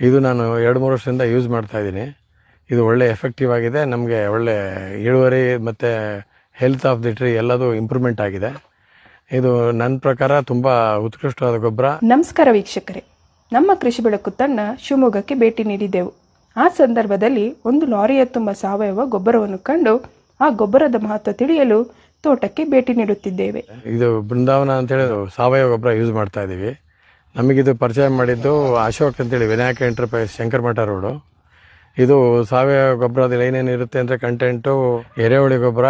ಇದು ನಾನು ಎರಡು ಮೂರು ವರ್ಷದಿಂದ ಯೂಸ್ ಮಾಡ್ತಾ ಇದ್ದೀನಿ. ಇದು ಒಳ್ಳೆ ಎಫೆಕ್ಟಿವ್ ಆಗಿದೆ. ನಮಗೆ ಒಳ್ಳೆ ಇಳುವರಿ ಮತ್ತು ಹೆಲ್ತ್ ಆಫ್ ದಿ ಟ್ರೀ ಎಲ್ಲದೂ ಇಂಪ್ರೂವ್ಮೆಂಟ್ ಆಗಿದೆ. ಇದು ನನ್ನ ಪ್ರಕಾರ ತುಂಬ ಉತ್ಕೃಷ್ಟವಾದ ಗೊಬ್ಬರ. ನಮಸ್ಕಾರ ವೀಕ್ಷಕರೇ. ನಮ್ಮ ಕೃಷಿ ಬೆಳಕು ತನ್ನ ಶಿವಮೊಗ್ಗಕ್ಕೆ ಭೇಟಿ ನೀಡಿದ್ದೆವು. ಆ ಸಂದರ್ಭದಲ್ಲಿ ಒಂದು ಲಾರಿಯ ತುಂಬ ಸಾವಯವ ಗೊಬ್ಬರವನ್ನು ಕಂಡು ಆ ಗೊಬ್ಬರದ ಮಹತ್ವ ತಿಳಿಯಲು ತೋಟಕ್ಕೆ ಭೇಟಿ ನೀಡುತ್ತಿದ್ದೇವೆ. ಇದು ಬೃಂದಾವನ ಅಂತೇಳಿ ಸಾವಯವ ಗೊಬ್ಬರ ಯೂಸ್ ಮಾಡ್ತಾ ಇದ್ದೀವಿ ನಮಗಿದು ಪರಿಚಯ ಮಾಡಿದ್ದು ಅಶೋಕ್ ಅಂತೇಳಿ, ವಿನಾಯಕ ಎಂಟರ್ಪ್ರೈಸ್ ಶಂಕರಮಠ ರೋಡು ಇದು ಸಾವಯವ ಗೊಬ್ಬರದಲ್ಲಿ ಏನೇನು ಇರುತ್ತೆ ಅಂದರೆ ಕಂಟೆಂಟು ಎರೆಹುಳಿ ಗೊಬ್ಬರ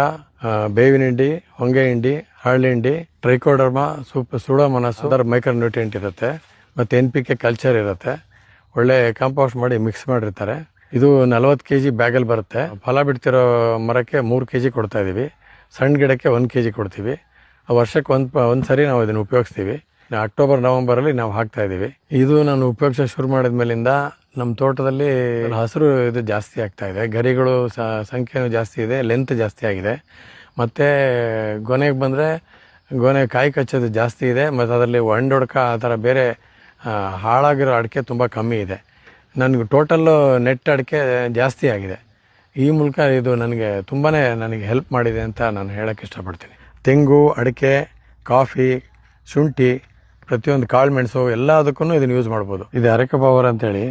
ಬೇವಿನ ಹಿಂಡಿ, ಹೊಂಗೆ ಹಿಂಡಿ ಹರಳಿ ಹಿಂಡಿ ಟ್ರೈಕೋಡರ್ಮಾ ಸೂಪ್ ಸುಡೋಮನಸ್ ಅದರ ಮೈಕ್ರೋ ನ್ಯೂಟ್ರಿಯೆಂಟ್ ಇರುತ್ತೆ. ಮತ್ತು ಎನ್ ಪಿ ಕೆ ಕಲ್ಚರ್ ಇರುತ್ತೆ. ಒಳ್ಳೆ ಕಾಂಪೋಸ್ಟ್ ಮಾಡಿ ಮಿಕ್ಸ್ ಮಾಡಿರ್ತಾರೆ. ಇದು ನಲವತ್ತು ಕೆ ಜಿ ಬ್ಯಾಗಲ್ಲಿ ಬರುತ್ತೆ. ಫಲ ಬಿಡ್ತಿರೋ ಮರಕ್ಕೆ ಮೂರು ಕೆ ಜಿ ಕೊಡ್ತಾ ಇದ್ದೀವಿ ಸಣ್ಣ ಗಿಡಕ್ಕೆ ಒಂದು ಕೆ ಜಿ ಕೊಡ್ತೀವಿ. ವರ್ಷಕ್ಕೆ ಒಂದು ಒಂದು ಸರಿ ನಾವು ಇದನ್ನು ಉಪಯೋಗಿಸ್ತೀವಿ. ಅಕ್ಟೋಬರ್, ನವೆಂಬರಲ್ಲಿ ನಾವು ಹಾಕ್ತಾ ಇದ್ದೀವಿ. ಇದು ನಾನು ಉಪಯೋಗಿಸ ಶುರು ಮಾಡಿದ ಮೇಲಿಂದ ನಮ್ಮ ತೋಟದಲ್ಲಿ ಹಸಿರು ಇದು ಜಾಸ್ತಿ ಆಗ್ತಾ ಇದೆ. ಗರಿಗಳು ಸಂಖ್ಯೆನೂ ಜಾಸ್ತಿ ಇದೆ ಲೆಂತ್ ಜಾಸ್ತಿ ಆಗಿದೆ. ಮತ್ತು ಗೊನೆಗೆ ಬಂದರೆ ಗೊನೆ ಕಾಯಿ ಕಚ್ಚೋದು ಜಾಸ್ತಿ ಇದೆ, ಮತ್ತು ಅದರಲ್ಲಿ ಒಂಡೊಡ್ಕ ಆ ಥರ ಬೇರೆ ಹಾಳಾಗಿರೋ ಅಡಿಕೆ ತುಂಬ ಕಮ್ಮಿ ಇದೆ. ನನಗೆ ಟೋಟಲ್ಲು ನೆಟ್ ಅಡಿಕೆ ಜಾಸ್ತಿ ಆಗಿದೆ. ಈ ಮೂಲಕ ಇದು ನನಗೆ ತುಂಬಾ ನನಗೆ ಹೆಲ್ಪ್ ಮಾಡಿದೆ ಅಂತ ನಾನು ಹೇಳೋಕ್ಕೆ ಇಷ್ಟಪಡ್ತೀನಿ. ತೆಂಗು, ಅಡಿಕೆ, ಕಾಫಿ, ಶುಂಠಿ ಪ್ರತಿಯೊಂದು ಕಾಳು, ಮೆಣಸು ಎಲ್ಲದಕ್ಕೂ ಇದನ್ನು ಯೂಸ್ ಮಾಡ್ಬೋದು. ಇದು ಅರೆಕ ಪವರ್ ಅಂತೇಳಿ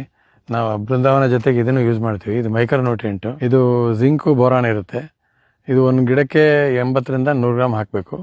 ನಾವು ಬೃಂದಾವನ ಜೊತೆಗೆ ಇದನ್ನು ಯೂಸ್ ಮಾಡ್ತೀವಿ. ಇದು ಮೈಕ್ರೋ ನ್ಯೂಟ್ರಿಯೆಂಟು ಇದು ಜಿಂಕು ಬೋರಾನ್ ಇರುತ್ತೆ. ಇದು ಒಂದು ಗಿಡಕ್ಕೆ ಎಂಬತ್ತರಿಂದ ನೂರು ಗ್ರಾಮ್ ಹಾಕಬೇಕು.